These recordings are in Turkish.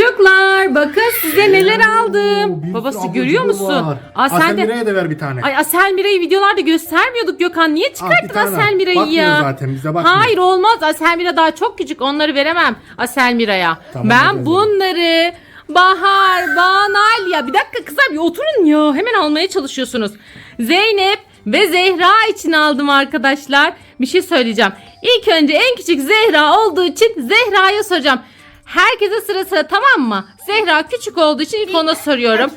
Çocuklar bakın size neler aldım. Bir Babası sürü görüyor musun? var. Aa, sen de... Da ver bir tane. Ay Asel Mira'yı videolarda göstermiyorduk Gökhan. Niye çıkarttın tane al. Asel Mira'yı Bakmıyor ya? zaten, bize bakmıyor. Hayır olmaz. Asel Mira daha çok küçük. Onları veremem Asel Mira'ya. Tamam, ben bunları Bahar, Banal ya bir dakika kızlar bir oturun ya. Hemen almaya çalışıyorsunuz. Zeynep ve Zehra için aldım arkadaşlar. Bir şey söyleyeceğim. İlk önce en küçük Zehra olduğu için Zehra'ya soracağım. Herkese sıra sıra tamam mı? Zehra küçük olduğu için ilk ona soruyorum.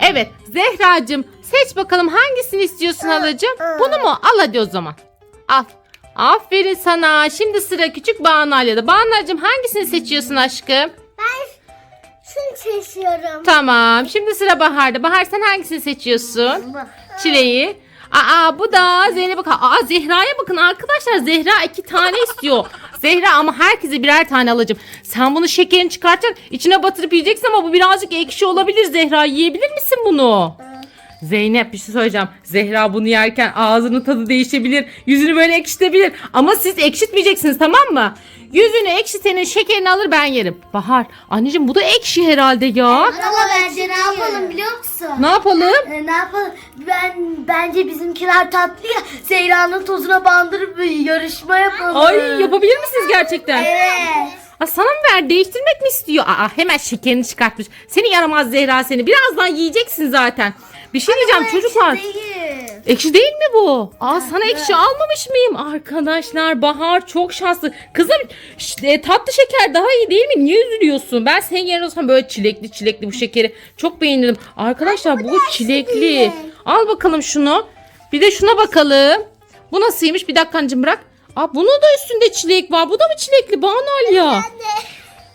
Evet Zehracığım seç bakalım hangisini istiyorsun halacığım? Bunu mu? Al hadi o zaman. Al. Aferin sana. Şimdi sıra küçük Banalya'da. Banal'cığım hangisini seçiyorsun aşkım? Ben şunu seçiyorum. Tamam. Şimdi sıra Bahar'da. Bahar sen hangisini seçiyorsun? Çileği. Aa bu da Zeynep'e bak. Aa Zehra'ya bakın arkadaşlar. Zehra iki tane istiyor. Zehra ama herkese birer tane alacağım. Sen bunu şekerini çıkartacaksın. içine batırıp yiyeceksin ama bu birazcık ekşi olabilir Zehra. Yiyebilir misin bunu? Zeynep bir şey söyleyeceğim. Zehra bunu yerken ağzının tadı değişebilir. Yüzünü böyle ekşitebilir. Ama siz ekşitmeyeceksiniz tamam mı? Yüzünü ekşitenin şekerini alır ben yerim. Bahar anneciğim bu da ekşi herhalde ya. Ama bence ne yapalım biliyor musun? Ne yapalım? Ee, ne yapalım? Ben bence bizimkiler tatlı ya. Zehra'nın tozuna bandırıp bir yarışma yapalım. Ay yapabilir misiniz gerçekten? Evet. Aa, sana mı ver? Değiştirmek mi istiyor? Aa, hemen şekerini çıkartmış. Seni yaramaz Zehra seni. Birazdan yiyeceksin zaten. Bir şey diyeceğim çocuklar. Değil. Ekşi değil mi bu? Aa sana ekşi almamış mıyım? Arkadaşlar Bahar çok şanslı. Kızım işte, tatlı şeker daha iyi değil mi? Niye üzülüyorsun? Ben senin yerine olsam böyle çilekli çilekli bu şekeri çok beğendim. Arkadaşlar bu çilekli. değil. Al bakalım şunu. Bir de şuna bakalım. Bu nasılmış? Bir dakika anneciğim bırak. Aa bunun da üstünde çilek var. Bu da mı çilekli? Banal ya.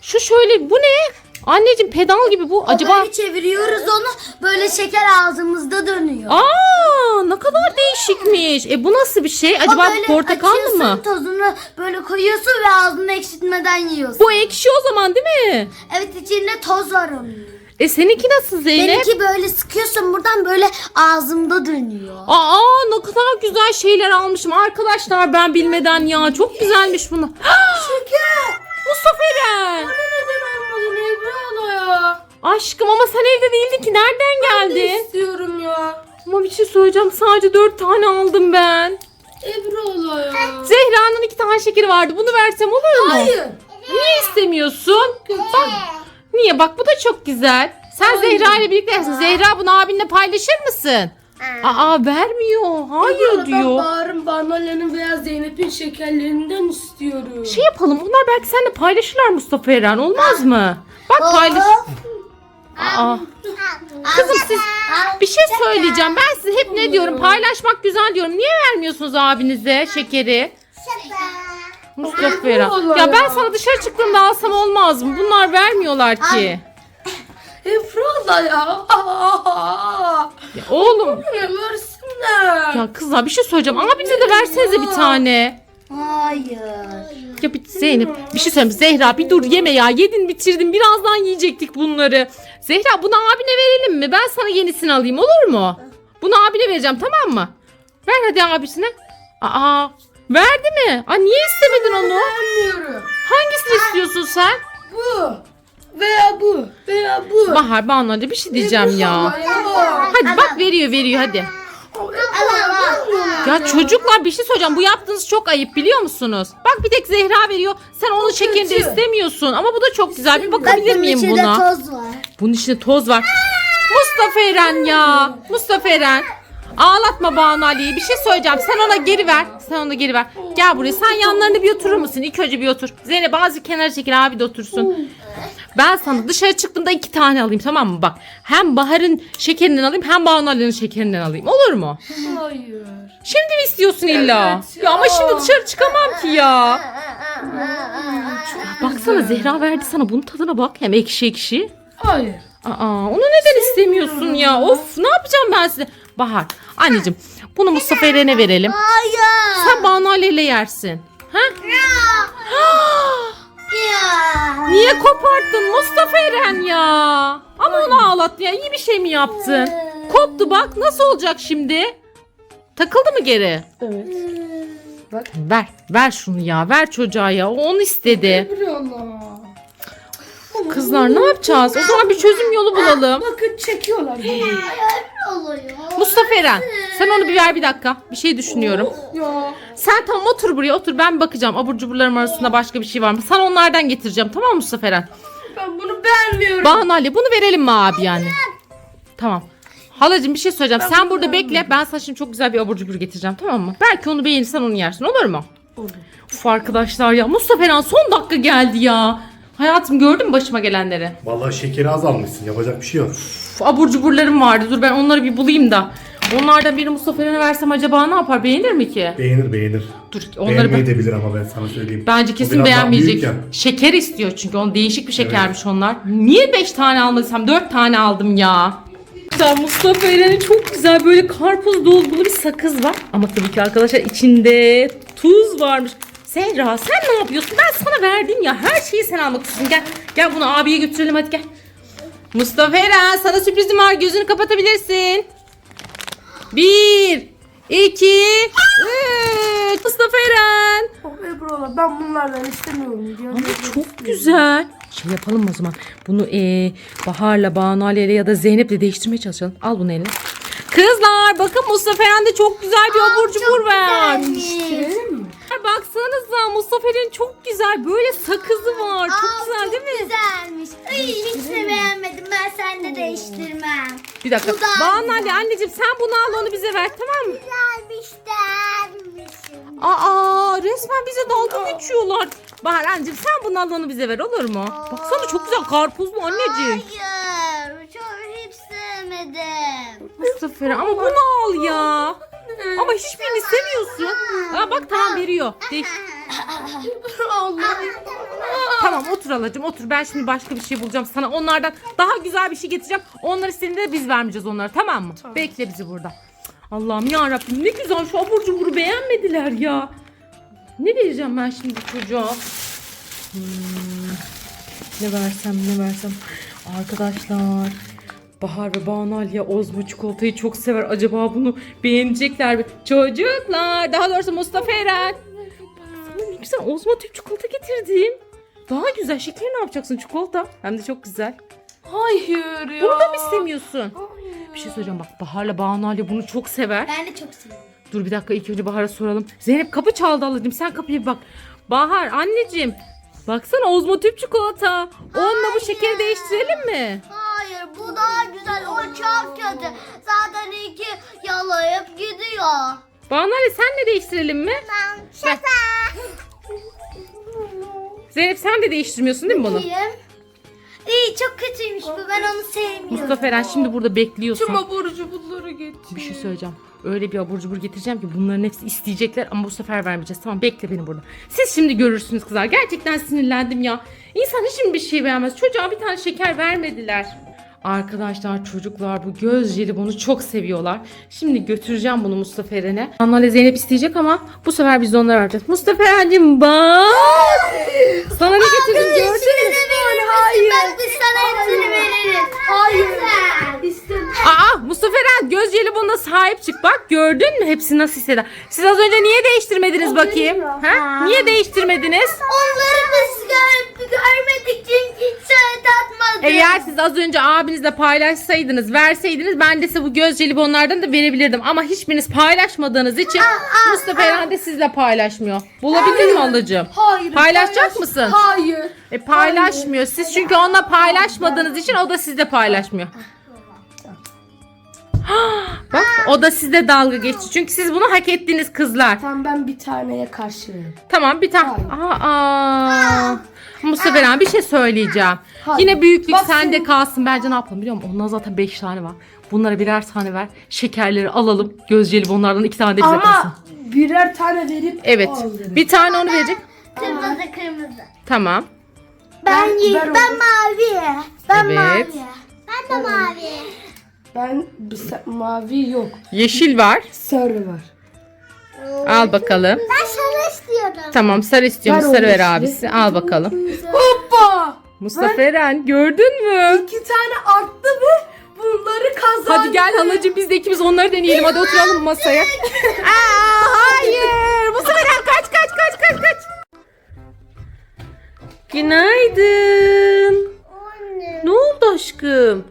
Şu şöyle bu ne? Anneciğim pedal gibi bu. Acaba Böyle çeviriyoruz onu. Böyle şeker ağzımızda dönüyor. Aa ne kadar değişikmiş. E bu nasıl bir şey? Acaba Böyle portakallı açıyorsun, mı? tozunu böyle koyuyorsun ve ağzını ekşitmeden yiyorsun. Bu ekşi o zaman değil mi? Evet içinde toz var onun. E seninki nasıl Zeynep? Benimki böyle sıkıyorsun buradan böyle ağzımda dönüyor. Aa ne kadar güzel şeyler almışım arkadaşlar ben bilmeden ya. Çok güzelmiş bunu. Şeker. Mustafa Eren. Neden almadın Ebru ya? Aşkım ama sen evde değildin ki nereden geldin? istiyorum ya. Ama bir şey söyleyeceğim sadece dört tane aldım ben. Ebru ya. Zehra'nın iki tane şekeri vardı bunu versem olur mu? Niye istemiyorsun? Bak, niye bak bu da çok güzel. Sen Zehra ile birlikte yersin. Zehra bunu abinle paylaşır mısın? Aa vermiyor. Hayır diyor. Bahar'ın Banalyan'ın veya Zeynep'in şekerlerinden istiyorum. Şey yapalım onlar belki seninle paylaşırlar Mustafa Eren olmaz mı? Bak paylaş. Aa. Kızım siz bir şey söyleyeceğim. Ben size hep ne diyorum paylaşmak güzel diyorum. Niye vermiyorsunuz abinize şekeri? Mustafa Eren. Ya ben sana dışarı çıktığımda alsam olmaz mı? Bunlar vermiyorlar ki. Ebru da ya. Ya oğlum versinler. ya kızlar bir şey söyleyeceğim. Abinize de versenize bir tane. Hayır. Ya bir Zeynep bir şey söyleyeyim. Zehra bir dur yeme ya. Yedin bitirdin. Birazdan yiyecektik bunları. Zehra bunu abine verelim mi? Ben sana yenisini alayım olur mu? Bunu abine vereceğim tamam mı? Ver hadi abisine. Aa verdi mi? Aa niye istemedin onu? Bilmiyorum. Hangisini istiyorsun sen? Bu. Veya bu. Veya bu. Bahar Banu hadi bir şey diyeceğim ya. Hadi bak veriyor veriyor hadi. Ya çocuklar bir şey söyleyeceğim. Bu yaptığınız çok ayıp biliyor musunuz? Bak bir tek Zehra veriyor. Sen onun şekerini de kötü. istemiyorsun. Ama bu da çok güzel. Bir Bak bakabilir bunun miyim içinde buna? toz var. Bunun içinde toz var. Mustafa Eren ya. Mustafa Eren. Ağlatma Banu Ali'yi. Bir şey söyleyeceğim. Sen ona geri ver. Sen ona geri ver. Gel buraya. Sen yanlarına bir oturur musun? İlk önce bir otur. Zeynep bazı kenara çekil abi de otursun. Ben sana dışarı çıktığımda iki tane alayım tamam mı? Bak hem Bahar'ın şekerinden alayım hem Banu Ali'nin şekerinden alayım. Olur mu? Hayır. Şimdi mi istiyorsun illa? Evet ya ama şimdi dışarı çıkamam ki ya. Baksana Zehra verdi sana bunun tadına bak. Hem ekşi ekşi. Hayır. Aa, onu neden istemiyorsun ya? Of ne yapacağım ben size? Bahar anneciğim bunu Mustafa Eren'e verelim. Hayır. Sen Banu ile yersin. Ha? Ya. Niye koparttın Mustafa Eren ya? Ama onu ağlattın ya. İyi bir şey mi yaptın? Koptu bak. Nasıl olacak şimdi? Takıldı mı geri? Evet. Ver. Ver şunu ya. Ver çocuğa ya. O onu istedi. Ebru Allah. Kızlar ne yapacağız? O zaman bir çözüm yolu bulalım. Bakın çekiyorlar beni. oluyor. Mustafa Eren sen onu bir ver bir dakika. Bir şey düşünüyorum. Ya. Sen tamam otur buraya otur ben bakacağım. Abur cuburlarım arasında başka bir şey var mı? Sana onlardan getireceğim tamam mı Mustafa Eren? Ben bunu beğenmiyorum. Banu Ali bunu verelim mi abi yani? Tamam. Halacığım bir şey söyleyeceğim. Sen burada bekle. Ben sana şimdi çok güzel bir abur cubur getireceğim tamam mı? Belki onu beğenirsen onu yersin olur mu? Olur. Uf arkadaşlar ya Mustafa Eren son dakika geldi ya. Hayatım gördün mü başıma gelenleri? Vallahi şekeri az almışsın. Yapacak bir şey yok. Uf, abur cuburlarım vardı. Dur ben onları bir bulayım da. Onlardan birini Mustafa Eren'e versem acaba ne yapar? Beğenir mi ki? Beğenir beğenir. Dur onları ben... de bilir ama ben sana söyleyeyim. Bence kesin beğenmeyecek. Şeker istiyor çünkü onun değişik bir şekermiş onlar. Niye 5 tane almadıysam 4 tane aldım ya. Ya Mustafa Eren'in çok güzel böyle karpuz dolgulu bir sakız var. Ama tabii ki arkadaşlar içinde tuz varmış. Zehra sen ne yapıyorsun? Ben sana verdim ya. Her şeyi sen almak istiyorsun. Gel, gel bunu abiye götürelim hadi gel. Mustafa Eren sana sürprizim var. Gözünü kapatabilirsin. Bir, iki, üç. Mustafa Eren. Oh Ebru ben bunlardan istemiyorum. diyor. Ama çok güzel. Şey yapalım o zaman. Bunu eee Bahar'la, Banu Ali'yle ya da Zeynep'le değiştirmeye çalışalım. Al bunu eline. Kızlar bakın Mustafa Eren de çok güzel bir abur cubur vermiş. Verelim mi? Baksanıza Mustafa Eren'in çok güzel böyle sakızı var. Çok güzel değil mi? Güzelmiş. Ay, hiç de beğenmedim. Ben seninle değiştirmem. Bir dakika. Bu da Banu Ali anneciğim sen bunu al onu bize ver tamam mı? Güzelmiş dermişim. Aa resmen bize dalga geçiyorlar. Bahar anneciğim sen bunu al onu bize ver olur mu? Baksana çok güzel karpuzlu anneciğim. Hayır. Çok hiç sevmedim. Mustafa ama bunu al ya. Ama hiçbirini sevmiyorsun. Aa bak tamam veriyor. Değiş- Tamam otur halacığım otur. Ben şimdi başka bir şey bulacağım sana. Onlardan daha güzel bir şey getireceğim. Onlar istediğinde de biz vermeyeceğiz onlara tamam mı? Bekle bizi burada. Allah'ım ya Rabbim ne güzel şu abur cuburu beğenmediler ya. Ne vereceğim ben şimdi çocuğa? Hmm, ne versem ne versem. Arkadaşlar Bahar ve Banu Aliye Ozmo çikolatayı çok sever. Acaba bunu beğenecekler mi? Çocuklar daha doğrusu Mustafa Eren. Baksana ne güzel Ozmo tüp çikolata getirdim. Daha güzel. Şekeri ne yapacaksın çikolata? Hem de çok güzel. Hayır ya. Bunu da mı istemiyorsun? Bir şey söyleyeceğim bak Bahar'la Banu Ali bunu çok sever. Ben de çok seviyorum. Dur bir dakika ilk önce Bahar'a soralım. Zeynep kapı çaldı ablacığım sen kapıya bir bak. Bahar anneciğim baksana Ozmo tüp çikolata. Onunla bu şekeri değiştirelim mi? Hayır bu daha güzel. O çok kötü. Zaten iki yalayıp gidiyor. Banu Ali senle değiştirelim mi? Ben Ver. Zeynep sen de değiştirmiyorsun değil mi bunu? İyiyim. İyi çok kötüymüş bu. Ben onu sevmiyorum. Mustafa Eren şimdi burada bekliyorsun. Tüm abur cuburları getir. Bir şey söyleyeceğim. Öyle bir abur cubur getireceğim ki bunların hepsi isteyecekler ama bu sefer vermeyeceğiz. Tamam bekle beni burada. Siz şimdi görürsünüz kızlar. Gerçekten sinirlendim ya. İnsan hiç mi bir şey beğenmez? Çocuğa bir tane şeker vermediler. Arkadaşlar çocuklar bu göz jelibonu çok seviyorlar. Şimdi götüreceğim bunu Mustafa Eren'e. Anna ile Zeynep isteyecek ama bu sefer biz de onlara vereceğiz. Mustafa Eren'cim bak. Sana ne getirdim gördün mü? Hayır. Ben biz sana hepsini veririz. Hayır. Aa Mustafa Eren göz jelibonuna sahip çık bak gördün mü hepsi nasıl hisseder. Siz az önce niye değiştirmediniz bakayım? Ha? Niye değiştirmediniz? Onları biz gör, görmedik çünkü hiç tatmadık. Eğer siz az önce abinizle paylaşsaydınız verseydiniz ben de size bu göz jelibonlardan da verebilirdim. Ama hiçbiriniz paylaşmadığınız için Mustafa Eren de sizle paylaşmıyor. Bulabildin mi ablacığım? Hayır. Paylaşacak paylaş- mısın? Hayır. E paylaşmıyor. Siz çünkü onunla paylaşmadığınız için o da sizle paylaşmıyor. Bak o da sizle dalga geçti. Çünkü siz bunu hak ettiniz kızlar. Tamam ben bir taneye karşıyım. Tamam bir tane. Aa, Mustafa Eren bir şey söyleyeceğim. Hayır. Yine büyüklük Bak sende senin- kalsın. Bence ne yapalım biliyor musun? Ondan zaten 5 tane var. Bunlara birer tane ver. Şekerleri alalım. Göz jelibonlardan iki tane de bize kalsın. Ama birer tane verip Evet. al. Bir tane onu verecek. Kırmızı kırmızı. Tamam. Ben, Ben- ye- ben ben, mavi. Ben Evet. mavi. Ben de mavi. Ben bir mavi yok. Yeşil var. Sarı var. Al bakalım. Ben sarı istiyorum. Tamam sarı istiyormuş. Ver Sarı ver abisi. Al bakalım. Hoppa! Mustafa Eren gördün mü? İki tane arttı ve bunları kazandı. Hadi gel halacığım biz de ikimiz onları deneyelim. Hadi oturalım masaya. Aa, hayır. Mustafa Eren kaç kaç kaç kaç kaç. Günaydın. Anne. Ne oldu aşkım?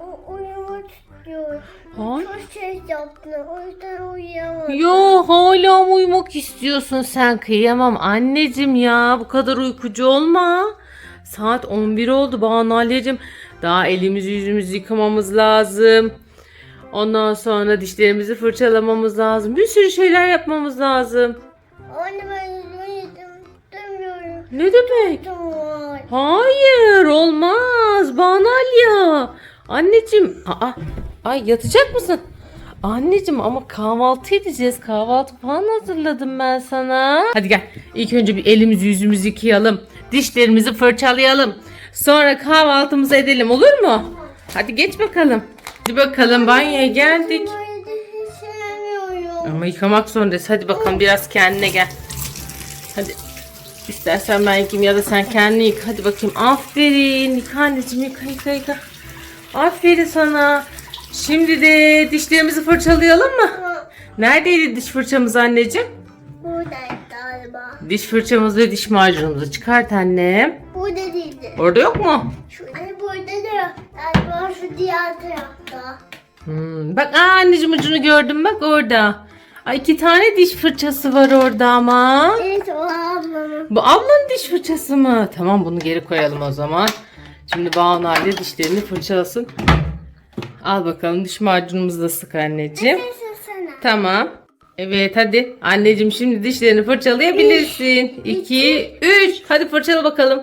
O oynamak istiyorum. 10. Çok şey yaptım. O yüzden uyuyamadım. Yo hala uyumak istiyorsun sen? Kıyamam anneciğim ya. Bu kadar uykucu olma. Saat 11 oldu Banu Daha elimizi yüzümüzü yıkamamız lazım. Ondan sonra dişlerimizi fırçalamamız lazım. Bir sürü şeyler yapmamız lazım. Anne ben istemiyorum. Ne demek? Hayır olmaz Banalya. Anneciğim. Aa ay yatacak mısın? Anneciğim ama kahvaltı edeceğiz. Kahvaltı falan hazırladım ben sana. Hadi gel. İlk önce bir elimizi yüzümüzü yıkayalım. Dişlerimizi fırçalayalım. Sonra kahvaltımızı edelim olur mu? Hadi geç bakalım. Hadi bakalım banyoya geldik. Ama yıkamak zorundayız. Hadi bakalım biraz kendine gel. Hadi. İstersen ben yıkayayım ya da sen kendini yık. Hadi bakayım. Aferin. Yıka anneciğim yıka yıka yıka. Aferin sana. Şimdi de dişlerimizi fırçalayalım mı? Neredeydi diş fırçamız anneciğim? Buradaydı galiba. Diş fırçamız ve diş macunumuzu çıkart annem. Burada değildi. Orada yok mu? Şu, hani burada da galiba şu diğer tarafta. Hmm, bak aa, anneciğim ucunu gördüm bak orada. Ay iki tane diş fırçası var orada ama. Evet o ablamın. Bu ablanın diş fırçası mı? Tamam bunu geri koyalım o zaman. Şimdi Banu Ali dişlerini fırçalasın. Al bakalım diş macunumuzu da sık anneciğim. Tamam. Evet hadi. Anneciğim şimdi dişlerini fırçalayabilirsin. 2, 3. Hadi fırçala bakalım.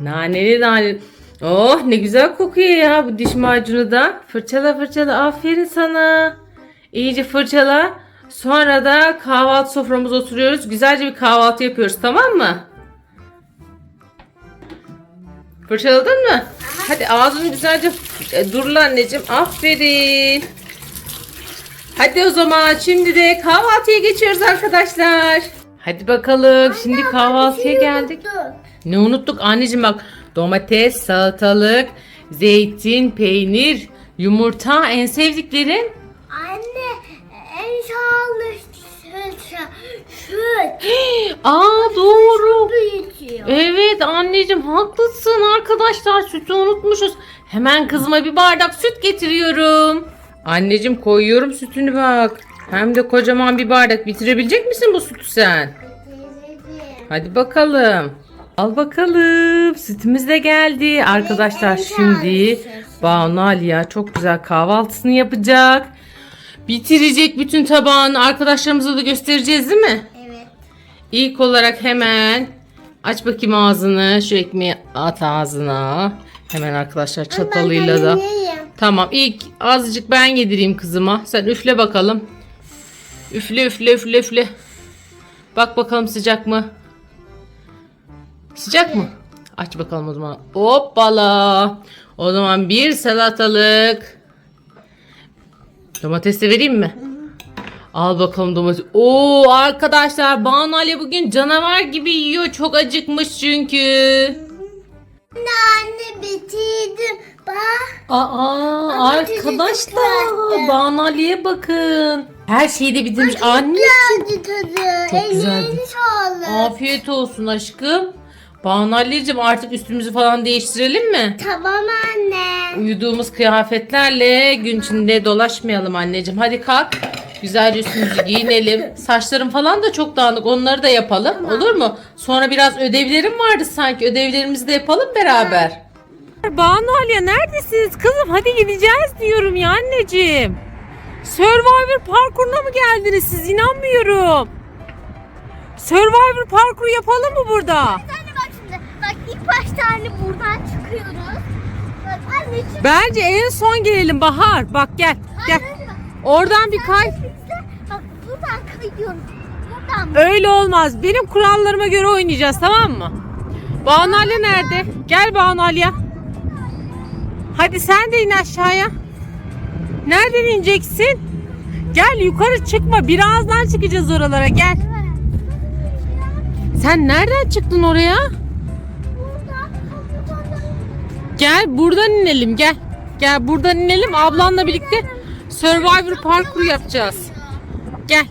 Naneli naneli. Oh ne güzel kokuyor ya bu diş macunu da. Fırçala fırçala. Aferin sana. İyice fırçala. Sonra da kahvaltı soframıza oturuyoruz. Güzelce bir kahvaltı yapıyoruz tamam mı? Fırçaladın mı? Hadi ağzını güzelce e, durla anneciğim. Aferin. Hadi o zaman şimdi de kahvaltıya geçiyoruz arkadaşlar. Hadi bakalım. Şimdi kahvaltıya geldik. Ne unuttuk anneciğim bak. Domates, salatalık, zeytin, peynir, yumurta en sevdiklerin. Aa doğru. Büyütüyor. Evet anneciğim haklısın arkadaşlar sütü unutmuşuz. Hemen kızıma bir bardak süt getiriyorum. Anneciğim koyuyorum sütünü bak. Hem de kocaman bir bardak bitirebilecek misin bu sütü sen? Hadi bakalım. Al bakalım. Sütümüz de geldi. Arkadaşlar şimdi Banu Aliya çok güzel kahvaltısını yapacak. Bitirecek bütün tabağını arkadaşlarımıza da göstereceğiz değil mi? İlk olarak hemen aç bakayım ağzını. Şu ekmeği at ağzına. Hemen arkadaşlar çatalıyla da. Tamam ilk azıcık ben yedireyim kızıma. Sen üfle bakalım. Üfle üfle üfle üfle. Bak bakalım sıcak mı? Sıcak mı? Aç bakalım o zaman. Hoppala. O zaman bir salatalık. Domates de vereyim mi? Al bakalım domates. Oo arkadaşlar Banu Ali bugün canavar gibi yiyor. Çok acıkmış çünkü. Anne bitirdim. Bak. Aa arkadaşlar. Banu Ali'ye bakın. Her şeyi de bitirmiş. Anne. Tadı. Çok güzeldi. Sağlık. Afiyet olsun aşkım. Banu Ali'cim artık üstümüzü falan değiştirelim mi? Tamam anne. Uyuduğumuz kıyafetlerle gün içinde dolaşmayalım anneciğim. Hadi kalk. Güzelce üstümüzü giyinelim. Saçlarım falan da çok dağınık. Onları da yapalım. Olur mu? Sonra biraz ödevlerim vardı sanki. Ödevlerimizi de yapalım beraber. Banu Aliye neredesiniz kızım? Hadi gideceğiz diyorum ya anneciğim. Survivor parkuruna mı geldiniz siz? İnanmıyorum. Survivor parkuru yapalım mı burada? Anne bak şimdi. Bak ilk başta anne buradan çıkıyoruz. Bak anne çık. Bence en son gelelim Bahar. Bak gel. Gel. Anne. Oradan bir kay. Bak buradan kayıyoruz. Buradan. Öyle olmaz. Benim kurallarıma göre oynayacağız tamam mı? Banu Ali nerede? Gel Banu Ali'ye. Hadi sen de in aşağıya. Nereden ineceksin? Gel yukarı çıkma. Birazdan çıkacağız oralara. Gel. Sen nereden çıktın oraya? Gel buradan inelim gel. Gel buradan inelim ablanla birlikte Survivor parkuru yapacağız. Gel.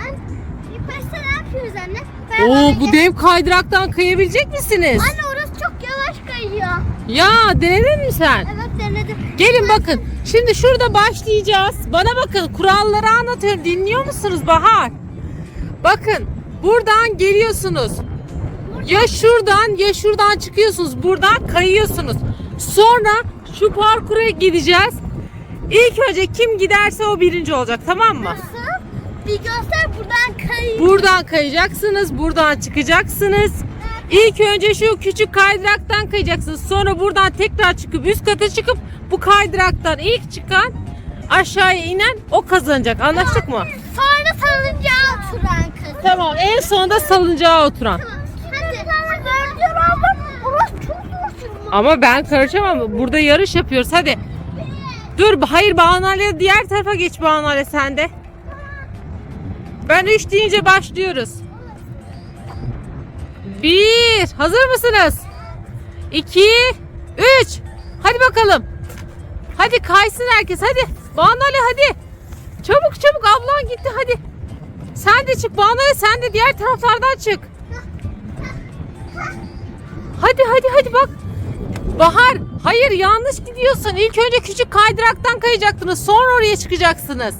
Anne ilk başta ne yapıyoruz anne? Ben Oo bu dev kaydıraktan kayabilecek misiniz? Anne orası çok yavaş kayıyor. Ya denedin mi sen? Evet denedim. Gelin bakın. Şimdi şurada başlayacağız. Bana bakın kuralları anlatıyorum. Dinliyor musunuz Bahar? Bakın buradan geliyorsunuz. Ya şuradan ya şuradan çıkıyorsunuz. Buradan kayıyorsunuz. Sonra şu parkura gideceğiz. İlk önce kim giderse o birinci olacak tamam mı? Nasıl? Bir göster buradan kayıyor. Buradan kayacaksınız. Buradan çıkacaksınız. İlk önce şu küçük kaydıraktan kayacaksınız. Sonra buradan tekrar çıkıp üst kata çıkıp bu kaydıraktan ilk çıkan aşağıya inen o kazanacak. Anlaştık mı? Sonra salıncağa oturan kız. Tamam. En sonunda salıncağa oturan. Hadi. Ama ben karışamam. Burada yarış yapıyoruz. Hadi. Dur. Hayır Banale diğer tarafa geç Banale sen de. Ben 3 deyince başlıyoruz. 1. Hazır mısınız? 2 3. Hadi bakalım. Hadi kaysın herkes hadi. Banale hadi. Çabuk çabuk ablan gitti hadi. Sen de çık Banale sen de diğer taraflardan çık. Hadi hadi hadi bak. Bahar, hayır yanlış gidiyorsun. İlk önce küçük kaydıraktan kayacaktınız. Sonra oraya çıkacaksınız.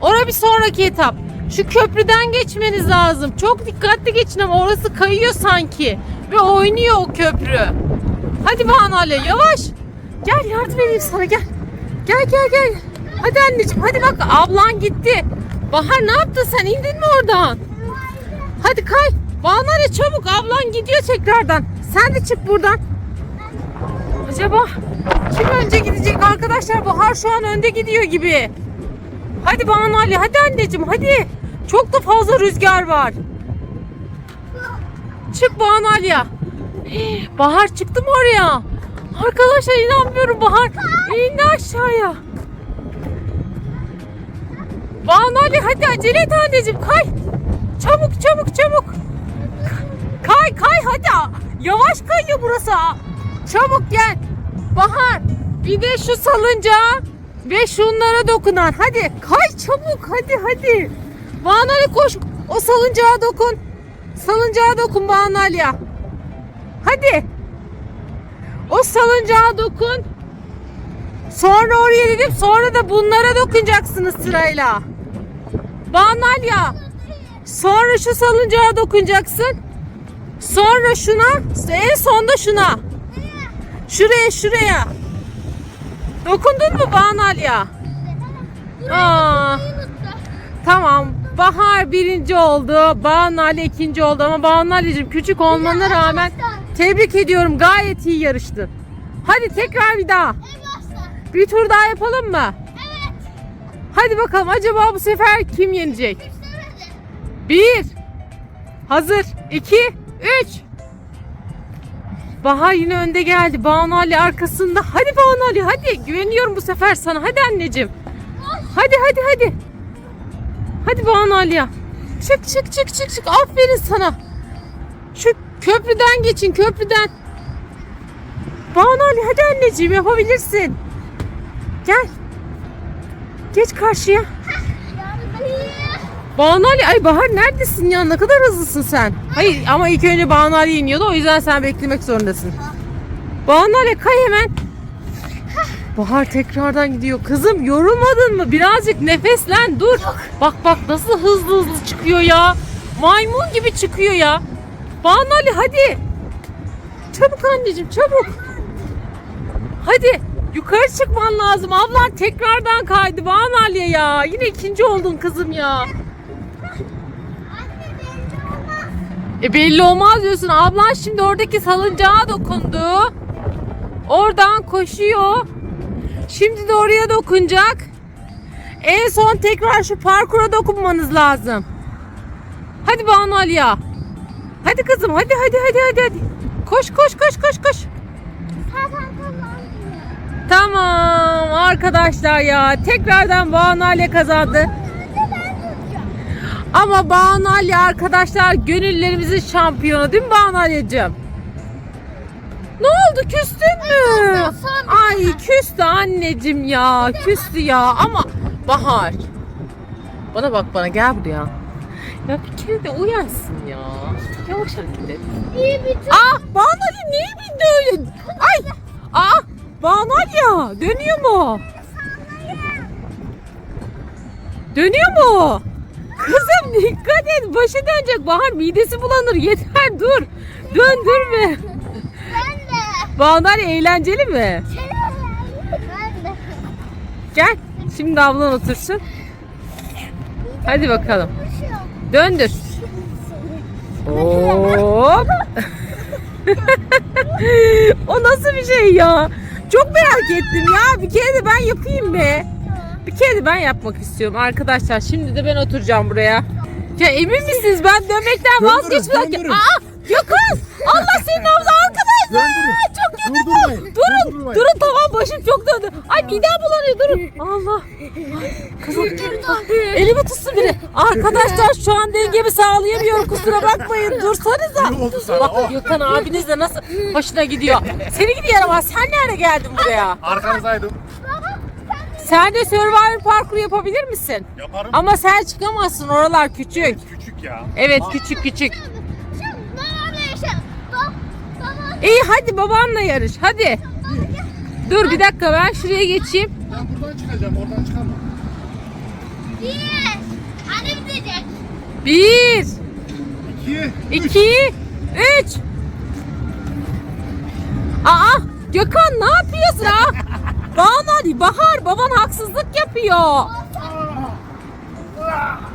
Ora bir sonraki etap. Şu köprüden geçmeniz lazım. Çok dikkatli geçin ama orası kayıyor sanki. Ve oynuyor o köprü. Hadi Banale yavaş. Gel yardım edeyim sana gel. Gel gel gel. Hadi anneciğim hadi bak ablan gitti. Bahar ne yaptın sen indin mi oradan? Hadi kay. Banale çabuk ablan gidiyor tekrardan. Sen de çık buradan. Acaba kim önce gidecek arkadaşlar? Bahar şu an önde gidiyor gibi. Hadi Banu Ali hadi anneciğim hadi. Çok da fazla rüzgar var. Çık Banu Ali'ye. Hii, Bahar çıktı mı oraya? Arkadaşlar inanmıyorum Bahar. İndi aşağıya. Banu Ali hadi acele et anneciğim kay. Çabuk çabuk çabuk. Kay kay hadi. Yavaş kayıyor burası. Çabuk gel. Bahar bir de şu salıncağa ve şunlara dokunan. Hadi kay çabuk hadi hadi. Banali koş o salıncağa dokun. Salıncağa dokun Banali'ye. Hadi. O salıncağa dokun. Sonra oraya dedim sonra da bunlara dokunacaksınız sırayla. Banalya. Sonra şu salıncağa dokunacaksın. Sonra şuna, en sonda şuna. Şuraya, şuraya. Dokundun mu Banalya? Aa, tamam. Bahar birinci oldu. Banalya ikinci oldu ama Banalya'cığım küçük olmana rağmen tebrik ediyorum. Gayet iyi yarıştın. Hadi tekrar bir daha. Bir tur daha yapalım mı? Evet. Hadi bakalım acaba bu sefer kim yenecek? Bir. Hazır. İki. Üç. Bahar yine önde geldi. Banu Ali arkasında. Hadi Banu Ali hadi. Güveniyorum bu sefer sana. Hadi anneciğim. Hadi hadi hadi. Hadi Banu Ali'ye. Çık çık çık çık çık. Aferin sana. Şu köprüden geçin köprüden. Banu Ali hadi anneciğim yapabilirsin. Gel. Geç karşıya. Banu ay Bahar neredesin ya? Ne kadar hızlısın sen. Hayır ama ilk önce Banu Ali iniyordu o yüzden sen beklemek zorundasın. Banu Ali kay hemen. Bahar tekrardan gidiyor. Kızım yorulmadın mı? Birazcık nefeslen dur. Bak bak nasıl hızlı hızlı çıkıyor ya. Maymun gibi çıkıyor ya. Banu hadi. Çabuk anneciğim çabuk. Hadi yukarı çıkman lazım. Ablan tekrardan kaydı. Banu ya. Yine ikinci oldun kızım ya. E belli olmaz diyorsun. Ablan şimdi oradaki salıncağa dokundu. Oradan koşuyor. Şimdi de oraya dokunacak. En son tekrar şu parkura dokunmanız lazım. Hadi Banu Aliye. Hadi kızım hadi hadi hadi hadi hadi. Koş koş koş koş koş. Tamam arkadaşlar ya tekrardan Banu Ali kazandı. Ama Banu Ali arkadaşlar gönüllerimizin şampiyonu değil mi Banu Ali'cim? Ne oldu küstün mü? Ay, küstü anneciğim ya küstü ya ama Bahar. Bana bak bana gel buraya. Ya bir kere de uyansın ya. Yavaş hareket et. Bir tur. Ah Banu Ali niye bindi öyle? Ay Banalya dönüyor mu? Dönüyor mu? Kızım dikkat et başı dönecek Bahar midesi bulanır yeter dur. Döndürme. Ben de. Banalya eğlenceli mi? Ben de. Gel şimdi ablan otursun. Hadi bakalım. Döndür. Hop. o nasıl bir şey ya? Çok merak ettim ya. Bir kere de ben yapayım be. Bir kere de ben yapmak istiyorum arkadaşlar. Şimdi de ben oturacağım buraya. Ya emin misiniz ben dönmekten döndürün. Aa Gökhan! Allah senin nabzı arkadaşlar. Çok kötü bu. Durun. durdurmayın. Durun tamam başım çok döndü. Ay midem bulanıyor durun. Allah. Kızım. Elimi tutsun biri. Arkadaşlar şu an dengemi sağlayamıyorum kusura bakmayın. Dursanıza. Bakın. Gökhan abiniz de nasıl hoşuna gidiyor. Seni gibi yaramaz. Sen nerede geldin buraya? Arkanızdaydım. Sen de Survivor parkuru yapabilir misin? Yaparım. Ama sen çıkamazsın oralar küçük. Küçük ya. Evet küçük küçük. Baba. İyi hadi babanla yarış hadi. Dur bir dakika ben şuraya geçeyim. Ben buradan çıkacağım. Oradan çıkamam. Bir. Anne bitecek. Bir, İki. iki, üç. Aa Gökhan ne yapıyorsun ha? Bahar, Bahar baban haksızlık yapıyor.